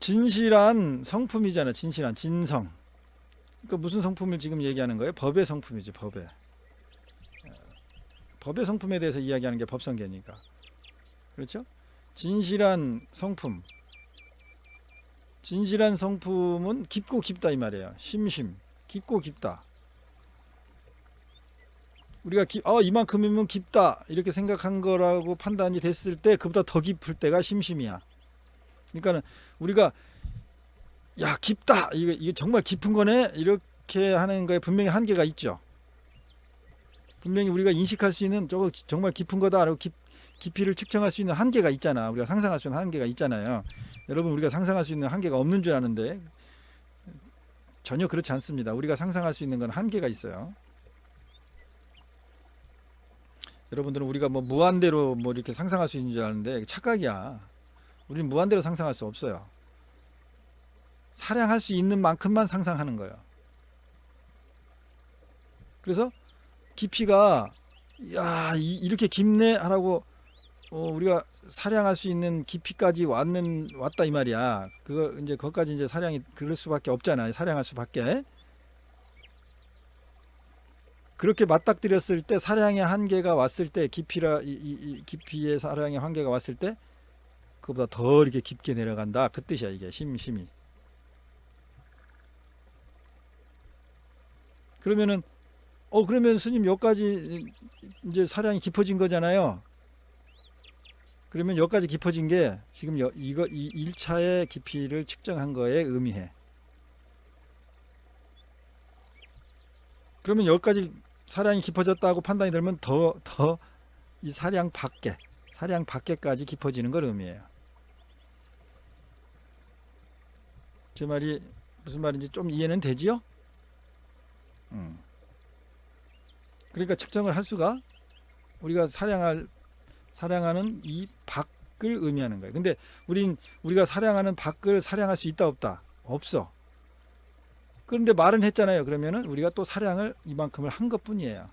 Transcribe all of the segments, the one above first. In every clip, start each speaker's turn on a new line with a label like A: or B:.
A: 진실한 성품이잖아. 진실한 진성. 그러니까 무슨 성품을 지금 얘기하는 거예요? 법의 성품이지. 법의. 어, 법의 성품에 대해서 이야기하는 게 법성계니까. 그렇죠? 진실한 성품. 진실한 성품은 깊고 깊다 이 말이에요. 심심. 깊고 깊다. 우리가 기, 어, 이만큼이면 깊다 이렇게 생각한 거라고 판단이 됐을 때 그보다 더 깊을 때가 심심이야. 그러니까는 우리가 야 깊다 이게 이게 정말 깊은 거네 이렇게 하는 거에 분명히 한계가 있죠. 분명히 우리가 인식할 수 있는 저거 정말 깊은 거다라고 깊, 깊이를 측정할 수 있는 한계가 있잖아. 우리가 상상할 수 있는 한계가 있잖아요. 여러분 우리가 상상할 수 있는 한계가 없는 줄 아는데 전혀 그렇지 않습니다. 우리가 상상할 수 있는 건 한계가 있어요. 여러분들은 우리가 뭐 무한대로 뭐 이렇게 상상할 수 있는 줄 아는데 착각이야. 우리는 무한대로 상상할 수 없어요. 사량할 수 있는 만큼만 상상하는 거예요. 그래서 깊이가 야 이- 이렇게 깊네 하라고 어, 우리가 사량할 수 있는 깊이까지 왔는 왔다 이 말이야. 그거 이제 거기까지 이제 사량이 그럴 수밖에 없잖아요. 사량할 수밖에. 그렇게 맞닥뜨렸을 때 사량의 한계가 왔을 때 깊이라 이, 이, 이 깊이의 사량의 한계가 왔을 때 그보다 더 이렇게 깊게 내려간다. 그 뜻이야 이게. 심심이. 그러면은 어 그러면 스님 여기까지 이제 사량이 깊어진 거잖아요. 그러면 여기까지 깊어진 게 지금 여, 이거 이 1차의 깊이를 측정한 거에 의미해. 그러면 여기까지 사량이 깊어졌다고 판단이 되면 더 더 이 사량 밖에 사량 밖에까지 깊어지는 걸 의미해요. 제 말이 무슨 말인지 좀 이해는 되지요? 음. 그러니까 측정을 할 수가 우리가 사량할 사량하는 이 밖을 의미하는 거예요. 근데 우린 우리가 사량하는 밖을 사량할 수 있다 없다? 없어. 그런데 말은 했잖아요. 그러면은 우리가 또 사량을 이만큼을 한 것뿐이에요.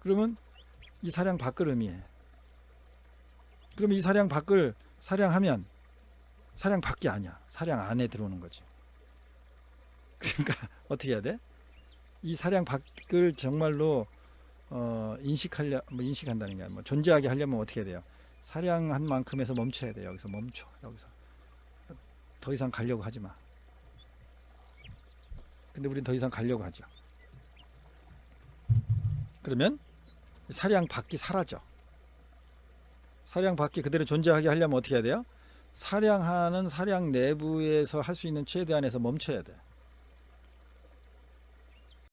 A: 그러면 이 사량 밖을 의미해. 그럼 이 사량 밖을 사량하면 사량 밖이 아니야. 사량 안에 들어오는 거지. 그러니까 어떻게 해야 돼? 이 사량 밖을 정말로 어, 인식하려 뭐 인식한다는 게 뭐 존재하게 하려면 어떻게 해야 돼요? 사량한 만큼에서 멈춰야 돼. 여기서 멈춰. 여기서. 더 이상 가려고 하지 마. 근데 우린 더 이상 가려고 하죠. 그러면 사량 밖이 사라져. 사량 밖이 그대로 존재하게 하려면 어떻게 해야 돼요? 사량하는 사량 내부에서 할 수 있는 최대한에서 멈춰야 돼.